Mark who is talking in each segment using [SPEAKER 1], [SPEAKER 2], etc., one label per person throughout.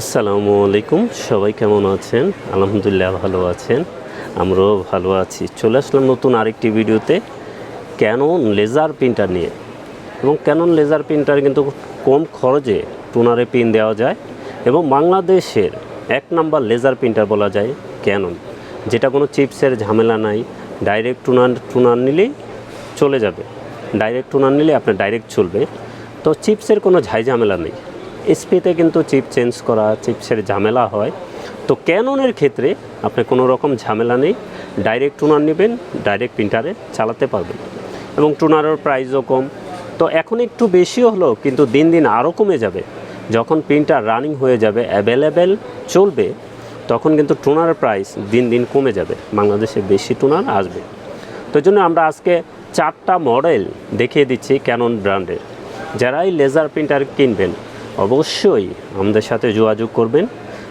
[SPEAKER 1] আসসালামু আলাইকুম। সবাই কেমন আছেন? আলহামদুলিল্লাহ ভালো আছেন। আমরাও ভালো আছি। চলে আসলাম নতুন আরেকটি ভিডিওতে ক্যানন লেজার প্রিন্টার নিয়ে। এবং ক্যানন লেজার প্রিন্টার কিন্তু কম খরচে টুনারে পিন দেওয়া যায় এবং বাংলাদেশের এক নাম্বার লেজার প্রিন্টার বলা যায় ক্যানন যেটা কোনো চিপসের ঝামেলা নাই। ডাইরেক্ট টুনার টুনার নিলেই চলে যাবে। ডাইরেক্ট টুনার নিলে আপনার ডাইরেক্ট চলবে। তো চিপসের কোনো ঝাই ঝামেলা নেই। এসপিতে কিন্তু চিপ চেঞ্জ করা চিপসের ঝামেলা হয়। তো ক্যাননের ক্ষেত্রে আপনি কোনো রকম ঝামেলা নেই। ডাইরেক্ট টুনার নেবেন ডাইরেক্ট প্রিন্টারে চালাতে পারবেন। এবং টুনারের প্রাইসও কম। তো এখন একটু বেশিও হলো কিন্তু দিন দিন আরও কমে যাবে। যখন প্রিন্টার রানিং হয়ে যাবে অ্যাভেলেবেল চলবে, তখন কিন্তু টুনারের প্রাইস দিন দিন কমে যাবে। বাংলাদেশে বেশি টুনার আসবে। তো জন্য আমরা আজকে চারটা মডেল দেখিয়ে দিচ্ছি ক্যানন ব্র্যান্ডের যারা এই লেজার প্রিন্টার কিনবেন অবশ্যই আমাদের সাথে যোগাযোগ করবেন।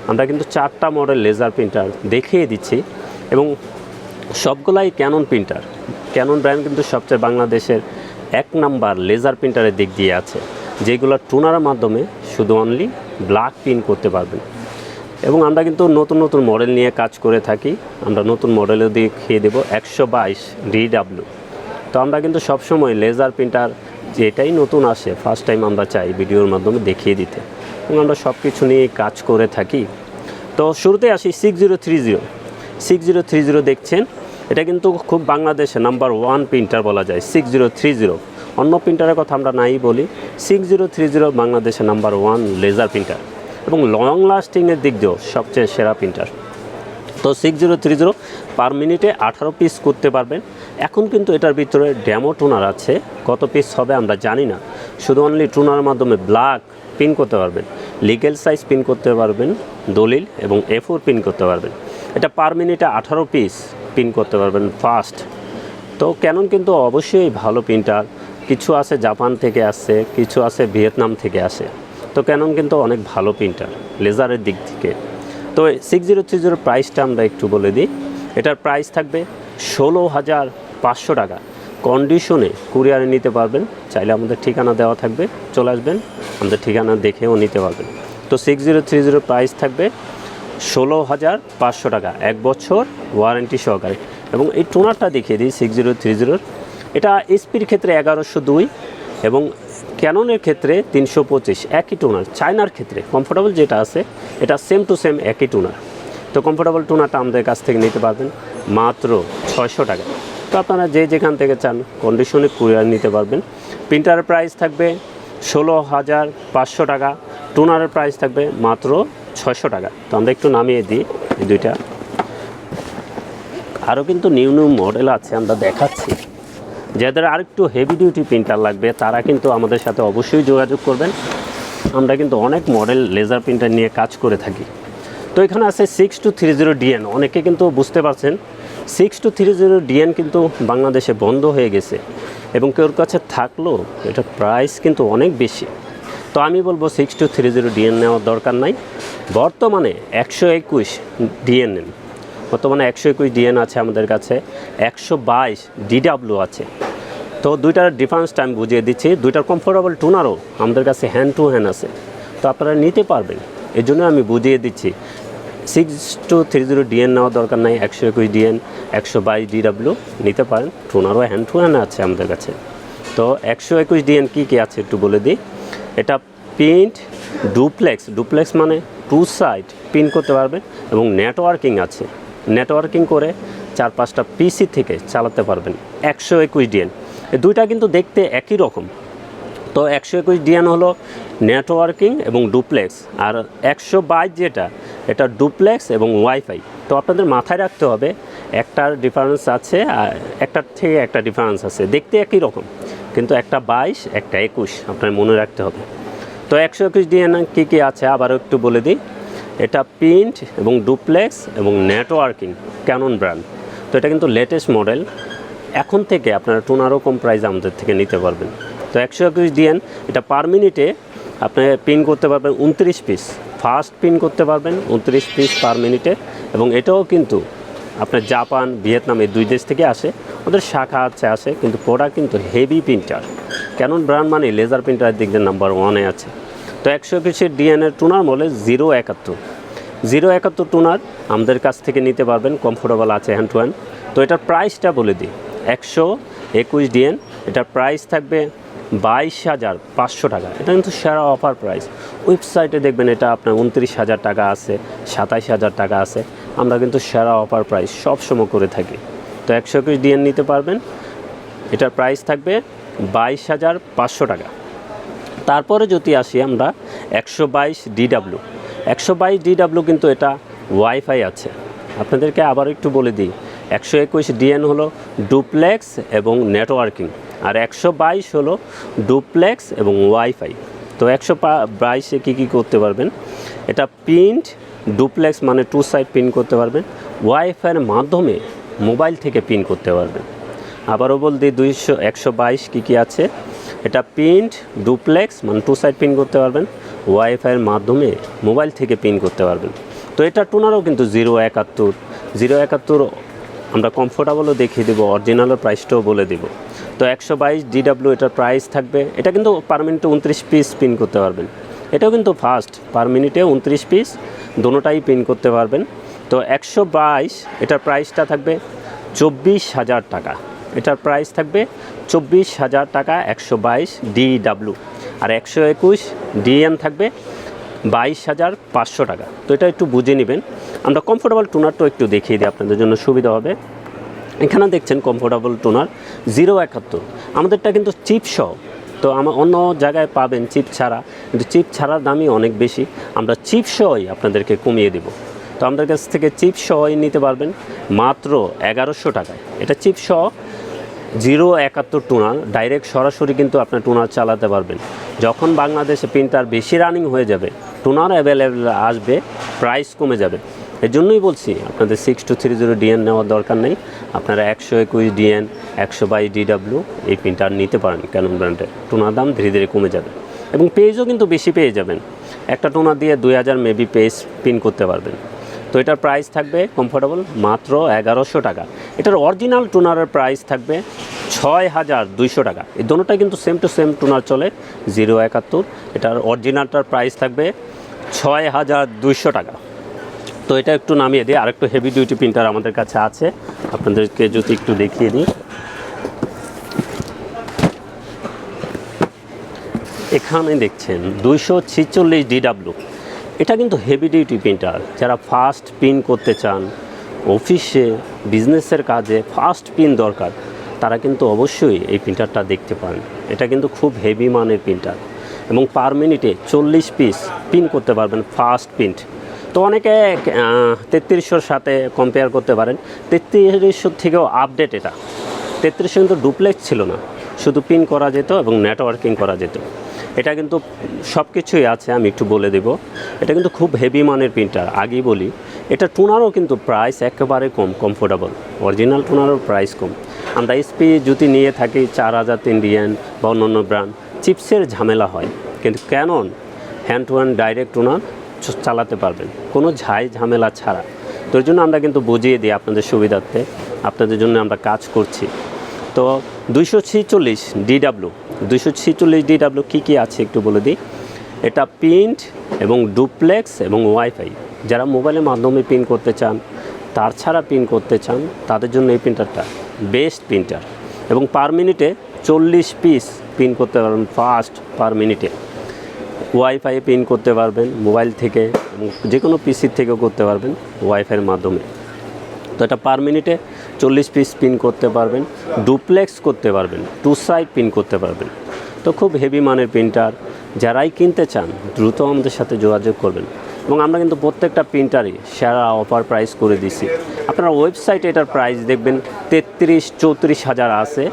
[SPEAKER 1] আমরা কিন্তু চারটা মডেল লেজার প্রিন্টার দেখিয়ে দিচ্ছি এবং সবগুলাই ক্যানন প্রিন্টার ক্যানন ব্র্যান্ড কিন্তু সবচেয়ে বাংলাদেশের এক নাম্বার লেজার প্রিন্টারের দিক দিয়ে আছে, যেগুলো টুনারের মাধ্যমে শুধু অনলি ব্ল্যাক প্রিন্ট করতে পারবেন। এবং আমরা কিন্তু নতুন নতুন মডেল নিয়ে কাজ করে থাকি। আমরা নতুন মডেলও দেখিয়ে দেবো একশো বাইশ ডিডাব্লিউ তো আমরা কিন্তু সবসময় লেজার প্রিন্টার যেটাই নতুন আসে ফার্স্ট টাইম আমরা চাই ভিডিওর মাধ্যমে দেখিয়ে দিতে। এবং আমরা সব কিছু নিয়ে কাজ করে থাকি। তো শুরুতে আসি six zero three zero six zero three zero দেখছেন, এটা কিন্তু খুব বাংলাদেশে নাম্বার ওয়ান প্রিন্টার বলা যায় সিক্স জিরো থ্রি জিরো অন্য প্রিন্টারের কথা আমরা নাই বলি সিক্স জিরো থ্রি জিরো বাংলাদেশে নাম্বার ওয়ান লেজার প্রিন্টার এবং লং লাস্টিংয়ের দিক দিয়েও সবচেয়ে সেরা প্রিন্টার তো six zero three zero per মিনিটে আঠারো পিস করতে পারবেন। এখন কিন্তু এটার ভিতরে ড্যামো টুনার আছে। কত পিস হবে আমরা জানি না। শুধু অনলি টুনার মাধ্যমে ব্ল্যাক পিন করতে পারবেন। লিগেল সাইজ পিন করতে পারবেন, দলিল এবং এ ফোর পিন করতে পারবেন। এটা পার মিনিটে আঠারো পিস পিন করতে পারবেন ফাস্ট তো ক্যানন কিন্তু অবশ্যই ভালো প্রিন্টার কিছু আছে জাপান থেকে আসছে, কিছু আছে ভিয়েতনাম থেকে আসে। তো ক্যানন কিন্তু অনেক ভালো প্রিন্টার লেজারের দিক থেকে। তো সিক্স জিরো থ্রি জিরো প্রাইসটা আমরা একটু বলে দিই। এটার প্রাইস থাকবে ষোলো হাজার পাঁচশো টাকা। কন্ডিশনে কুরিয়ারে নিতে পারবেন, চাইলে আমাদের ঠিকানা দেওয়া থাকবে, চলে আসবেন, আমাদের ঠিকানা দেখেও নিতে পারবেন। তো six zero three zero price থাকবে ষোলো হাজার পাঁচশো টাকা, এক বছর ওয়ারেন্টি সহকারে। এবং এই টোনারটা দেখিয়ে দিই সিক্স জিরো থ্রি জিরোর এটা এসপির ক্ষেত্রে এগারোশো দুই এবং ক্যাননের ক্ষেত্রে তিনশো পঁচিশ, একই টোনার চায়নার ক্ষেত্রে কমফোর্টেবল যেটা আছে, এটা সেম টু সেম একই টোনার তো কমফোর্টেবল টোনারটা আমাদের কাছ থেকে নিতে পারবেন মাত্র ছয়শো টাকা। তো আপনারা যে যেখান থেকে চান কন্ডিশনে কুরিয়ার নিতে পারবেন। প্রিন্টারের প্রাইস থাকবে ষোলো হাজার পাঁচশো টাকা। টোনারের প্রাইস থাকবে মাত্র ছয়শো টাকা। তো আমরা একটু নামিয়ে দিই এই দুইটা। আরও কিন্তু নিউ নিউ মডেল আছে, আমরা দেখাচ্ছি। যাদের আরেকটু হেভি ডিউটি প্রিন্টার লাগবে, তারা কিন্তু আমাদের সাথে অবশ্যই যোগাযোগ করবেন। আমরা কিন্তু অনেক মডেল লেজার প্রিন্টার নিয়ে কাজ করে থাকি। তো এখানে আছে six two three zero DN অনেকে কিন্তু বুঝতে পারছেন six two three zero DN কিন্তু বাংলাদেশে বন্ধ হয়ে গেছে এবং কেউর কাছে থাকলেও এটা প্রাইস কিন্তু অনেক বেশি। তো আমি বলব six two three zero DN নেওয়ার দরকার নাই। বর্তমানে একশো একুশ ডিএন বর্তমানে একশো একুশ ডিএন আছে আমাদের কাছে, একশো বাইশ ডিডাব্লিউ আছে। তো দুইটার ডিফারেন্সটা আমি বুঝিয়ে দিচ্ছি। দুইটার কমফোর্টেবল টুনারও আমাদের কাছে হ্যান্ড টু হ্যান্ড আছে। তো আপনারা নিতে পারবেন। এই জন্য আমি বুঝিয়ে দিচ্ছি। Six two three zero DN নেওয়ার দরকার নাই, একশো একুশ ডিএন একশো বাইশ ডিডাব্লিউ নিতে পারেন। টুনারও হ্যান্ড টু হ্যান্ড আছে আমাদের কাছে। তো একশো একুশ ডিএন কী কী আছে একটু বলে দিই। এটা প্রিন্ট ডুপ্লেক্স ডুপ্লেক্স মানে টু সাইড প্রিন্ট করতে পারবেন এবং নেটওয়ার্কিং আছে। নেটওয়ার্কিং করে চার পাঁচটা পিসি থেকে চালাতে পারবেন। একশো একুশ ডিএন দুইটা কিন্তু দেখতে একই রকম। তো একশো একুশ ডিএন হলো নেটওয়ার্কিং এবং ডুপ্লেক্স, আর একশো বাইশ যেটা, এটা ডুপ্লেক্স এবং ওয়াইফাই। তো আপনাদের মাথায় রাখতে হবে, একটার ডিফারেন্স আছে, আর একটার থেকে একটা ডিফারেন্স আছে। দেখতে একই রকম, কিন্তু একটা বাইশ, একটা একুশ, আপনার মনে রাখতে হবে। তো একশো একুশ ডিএন কী কী আছে? আবারও একটু বলে দিই। এটা প্রিন্ট এবং ডুপ্লেক্স এবং নেটওয়ার্কিং, ক্যানন ব্র্যান্ড। তো এটা কিন্তু লেটেস্ট মডেল এখন থেকে আপনারা টোনারও কম প্রাইস আমাদের থেকে নিতে পারবেন। তো একশো একুশ ডিএন এটা পার মিনিটে আপনি পিন করতে পারবেন উনত্রিশ পিস ফার্স্ট পিন করতে পারবেন উনত্রিশ পিস পার মিনিটে এবং এটাও কিন্তু আপনার জাপান, ভিয়েতনাম এই দুই দেশ থেকে আসে। ওদের শাখা আছে আসে কিন্তু প্রোডাক্ট কিন্তু হেভি প্রিন্টার ক্যানন ব্র্যান্ড মানে লেজার প্রিন্টারের দিক দিয়ে নাম্বার ওয়ানে আছে। তো একশো একুশের ডিএনএর টুনার বলে জিরো একাত্তর। জিরো একাত্তর টুনার আমাদের কাছ থেকে নিতে পারবেন কমফোর্টেবল আছে হ্যান্ড টু হ্যান্ড তো এটার প্রাইসটা বলে দিই। একশো একুশ ডিএন, এটার প্রাইস থাকবে বাইশ হাজার পাঁচশো টাকা। এটা কিন্তু সেরা অফার প্রাইস ওয়েবসাইটে দেখবেন এটা আপনার উনত্রিশ হাজার টাকা আছে, সাতাইশ হাজার টাকা আছে। আমরা কিন্তু সেরা অফার প্রাইস সবসময় করে থাকি। তো একশো একুশ ডিএন নিতে পারবেন। এটার প্রাইস থাকবে বাইশ হাজার পাঁচশো টাকা। তারপরে যদি আসি আমরা একশো বাইশ ডিডাব্লু একশো বাইশ ডিডাব্লু কিন্তু এটা ওয়াইফাই আছে। আপনাদেরকে আবার একটু বলে দিই একশো একুশ ডিএন হলো ডুপ্লেক্স এবং নেটওয়ার্কিং, আর একশো বাইশ হলো ডুপ্লেক্স এবং ওয়াইফাই। তো একশো বাইশে কী কী করতে পারবেন? এটা প্রিন্ট, ডুপ্লেক্স মানে টু সাইড প্রিন্ট করতে পারবেন, ওয়াইফাইয়ের মাধ্যমে মোবাইল থেকে প্রিন্ট করতে পারবেন। আবারও বল দিই, দুইশো, একশো বাইশ কী কী আছে? এটা প্রিন্ট, ডুপ্লেক্স মানে টু সাইড প্রিন্ট করতে পারবেন, ওয়াইফাইয়ের মাধ্যমে মোবাইল থেকে প্রিন্ট করতে পারবেন। তো এটা টুনারও কিন্তু জিরো একাত্তর জিরো একাত্তর আমরা কমফোর্টেবলও দেখিয়ে দেবো অরিজিনালের প্রাইসটাও বলে দেবো। তো একশো বাইশ ডিডাব্লিউ এটার প্রাইস থাকবে। এটা কিন্তু পার মিনিটে উনত্রিশ পিস পিন করতে পারবেন। এটাও কিন্তু ফাস্ট পার মিনিটে উনত্রিশ পিস দোনোটাই পিন করতে পারবেন। তো একশো বাইশ এটার প্রাইসটা থাকবে চব্বিশ হাজার টাকা। এটার প্রাইস থাকবে চব্বিশ হাজার টাকা একশো বাইশ ডিডাব্লিউ আর একশো একুশ ডিএম থাকবে বাইশ হাজার পাঁচশো টাকা। তো এটা একটু বুঝে নেবেন। আমরা কমফোর্টেবল টুনারটাও একটু দেখিয়ে দিই, আপনাদের জন্য সুবিধা হবে। এখানে দেখছেন কমফোর্টেবল টোনার জিরো একাত্তর। আমাদেরটা কিন্তু চিপ সহ। তো আমার অন্য জায়গায় পাবেন চিপ ছাড়া। কিন্তু চিপ ছাড়ার দামই অনেক বেশি। আমরা চিপ সহই আপনাদেরকে কমিয়ে দেব। তো আমাদের কাছ থেকে চিপ সহই নিতে পারবেন মাত্র এগারোশো টাকায়। এটা চিপ সহ জিরো একাত্তর টুনার ডাইরেক্ট সরাসরি কিন্তু আপনার টুনার চালাতে পারবেন। যখন বাংলাদেশে প্রিন্টার বেশি রানিং হয়ে যাবে টুনার অ্যাভেলেবেল আসবে প্রাইস কমে যাবে। এর জন্যই বলছি, আপনাদের six two three zero DN নেওয়ার দরকার নেই। আপনারা একশো একুশ ডিএন একশো বাইশ ডিডাব্লিউ এই প্রিন্টার নিতে পারেন ক্যানন ব্র্যান্ডের টোনার দাম ধীরে ধীরে কমে যাবে। এবং পেজও কিন্তু বেশি পেয়ে যাবেন। একটা টোনার দিয়ে দুই হাজার মেবি পেজ পিন করতে পারবেন। তো এটার প্রাইস থাকবে কমফোর্টেবল মাত্র এগারোশো টাকা। এটার অরিজিনাল টুনারের প্রাইস থাকবে ছয় হাজার দুইশো টাকা। এই দোনোটাই কিন্তু সেম টু সেম টুনার চলে জিরো একাত্তর। এটার অরিজিনালটার প্রাইস থাকবে ছয় হাজার দুইশো টাকা। তো এটা একটু নামিয়ে দিই আরেকটু হেভি ডিউটি প্রিন্টার আমাদের কাছে আছে। আপনাদেরকে যদি একটু দেখিয়ে দিই। এখানে দেখছেন দুইশো ছিচল্লিশ ডিডাব্লু এটা কিন্তু হেভি ডিউটি প্রিন্টার যারা ফাস্ট পিন করতে চান অফিসে বিজনেসের কাজে ফাস্ট পিন দরকার। তারা কিন্তু অবশ্যই এই প্রিন্টারটা দেখতে পারেন এটা কিন্তু খুব হেভি মানের প্রিন্টার এবং পার মিনিটে চল্লিশ পিস পিন করতে পারবেন ফাস্ট প্রিন্ট তো অনেকে তেত্রিশশোর সাথে কম্পেয়ার করতে পারেন। তেত্রিশশোর থেকেও আপডেট এটা। তেত্রিশশো কিন্তু ডুপ্লেক্স ছিল না। শুধু পিন করা যেত এবং নেটওয়ার্কিং করা যেত। এটা কিন্তু সব কিছুই আছে, আমি একটু বলে দেব। এটা কিন্তু খুব হেভি মানের প্রিন্টার আগেই বলি। এটা টুনারও কিন্তু প্রাইস একেবারে কম কমফোর্টেবল অরিজিনাল টুনারও প্রাইস কম। আমরা এসপি যদি নিয়ে থাকি চার হাজার তিন ডিএন বা অন্য ব্র্যান্ড চিপসের ঝামেলা হয়। কিন্তু Canon hand to hand direct owner চালাতে পারবেন? কোনো ঝাই ঝামেলা ছাড়া। তো এর জন্য আমরা কিন্তু বুঝিয়ে দিই আপনাদের সুবিধার্থে। আপনাদের জন্য আমরা কাজ করছি। তো দুইশো ছিচল্লিশ ডিডাব্লু দুইশো ছিচল্লিশ ডিডাব্লু কী কী আছে একটু বলে দিই? এটা প্রিন্ট এবং ডুপ্লেক্স এবং ওয়াইফাই যারা মোবাইলের মাধ্যমে প্রিন্ট করতে চান, তার ছাড়া প্রিন্ট করতে চান, তাদের জন্য এই প্রিন্টারটা বেস্ট প্রিন্টার। এবং পার মিনিটে চল্লিশ পিস প্রিন্ট করতে পারবেন ফাস্ট পার মিনিটে। ওয়াইফাই পিন করতে পারবেন মোবাইল থেকে এবং যে কোনো পিসির থেকেও করতে পারবেন ওয়াইফাইয়ের মাধ্যমে। তো এটা পার মিনিটে চল্লিশ পিস পিন করতে পারবেন, ডুপ্লেক্স করতে পারবেন, টু সাইড পিন করতে পারবেন। তো খুব হেভি মানের প্রিন্টার, যারাই কিনতে চান দ্রুত আমাদের সাথে যোগাযোগ করবেন। এবং আমরা কিন্তু প্রত্যেকটা প্রিন্টারই সেরা অফার প্রাইস করে দিছি আপনারা ওয়েবসাইটে এটার প্রাইস দেখবেন, তেত্রিশ, চৌত্রিশ হাজার আছে।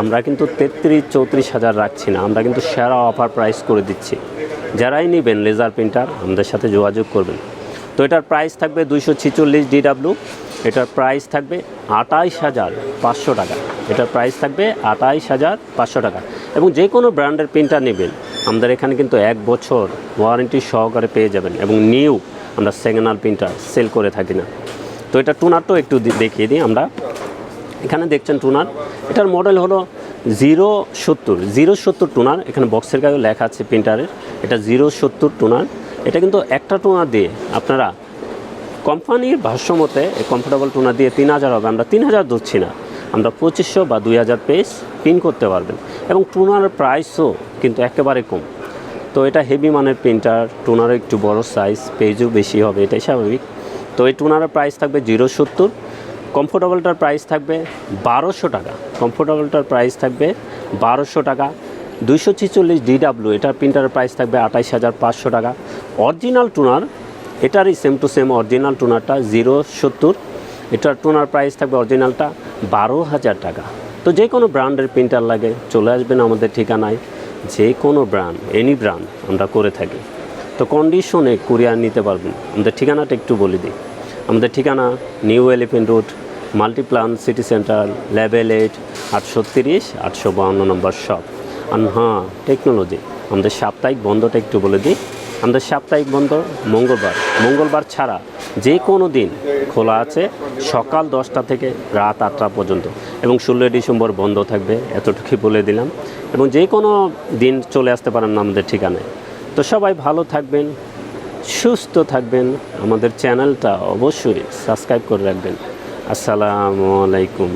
[SPEAKER 1] আমরা কিন্তু তেত্রিশ, চৌত্রিশ হাজার রাখছি না, আমরা কিন্তু সেরা অফার প্রাইস করে দিচ্ছি। যারাই নেবেন লেজার প্রিন্টার, আমাদের সাথে যোগাযোগ করবেন। তো এটার প্রাইস থাকবে দুইশো ছিচল্লিশ ডিডাব্লিউ, এটার প্রাইস থাকবে আটাইশ হাজার পাঁচশো টাকা। এটার প্রাইস থাকবে আটাইশ হাজার পাঁচশো টাকা। এবং যে কোনো ব্র্যান্ডের প্রিন্টার নেবেন আমাদের এখানে কিন্তু এক বছর ওয়ারেন্টি সহকারে পেয়ে যাবেন এবং নিউ আমরা সেকেন্ড প্রিন্টার সেল করে থাকি না। তো এটা টুনারটাও একটু দেখিয়ে দিই আমরা। এখানে দেখছেন টুনার। এটার মডেল হলো জিরো সত্তর। জিরো সত্তর টুনার, এখানে বক্সের গায়ে লেখা আছে প্রিন্টারের এটা জিরো সত্তর টুনার। এটা কিন্তু একটা টোনার দিয়ে আপনারা কোম্পানির ভাষ্যমতে কমফোর্টেবল টুনার দিয়ে তিন হাজার হবে। আমরা তিন হাজার ধরছি না। আমরা পঁচিশশো বা দুই হাজার পেজ পিন করতে পারবেন। এবং টোনার প্রাইসও কিন্তু একেবারে কম। তো এটা হেভি মানের প্রিন্টার টোনার একটু বড় সাইজ পেজও বেশি হবে, এটাই স্বাভাবিক। তো এই টোনারের প্রাইস থাকবে জিরো সত্তর। কমফোর্টেবলটার প্রাইস থাকবে বারোশো টাকা। কমফোর্টেবলটার প্রাইস থাকবে বারোশো টাকা। দুইশো ছিচল্লিশ ডিডাব্লিউ এটার প্রিন্টারের প্রাইস থাকবে আঠাইশ হাজার পাঁচশো টাকা। অরিজিনাল টোনার, এটারই সেম টু সেম অরিজিনাল টোনারটা জিরো সত্তর। এটার টোনার প্রাইস থাকবে অরিজিনালটা বারো হাজার টাকা। তো যে কোনো ব্র্যান্ডের প্রিন্টার লাগে, চলে আসবেন আমাদের ঠিকানায়। যে কোনো ব্র্যান্ড এনি ব্র্যান্ড আমরা করে থাকি। তো কন্ডিশনে কুরিয়ার নিতে পারবেন। আমাদের ঠিকানাটা একটু বলে দিই। আমাদের ঠিকানা new elephant road Multiplan city centre level eight আটশো তিরিশ, আটশো বাউন্ন নম্বর শপ আর হ্যাঁ টেকনোলজি আমাদের সাপ্তাহিক বন্ধটা একটু বলে দিই। আমাদের সাপ্তাহিক বন্ধ মঙ্গলবার। মঙ্গলবার ছাড়া যে কোনো দিন খোলা আছে সকাল দশটা থেকে রাত আটটা পর্যন্ত। এবং ষোলোই ডিসেম্বর বন্ধ থাকবে, এতটুকুই বলে দিলাম। এবং যে কোনো দিন চলে আসতে পারেন না আমাদের ঠিকানায়। তো সবাই ভালো থাকবেন, সুস্থ থাকবেন। আমাদের চ্যানেলটা অবশ্যই সাবস্ক্রাইব করে রাখবেন। আসসালামু আলাইকুম।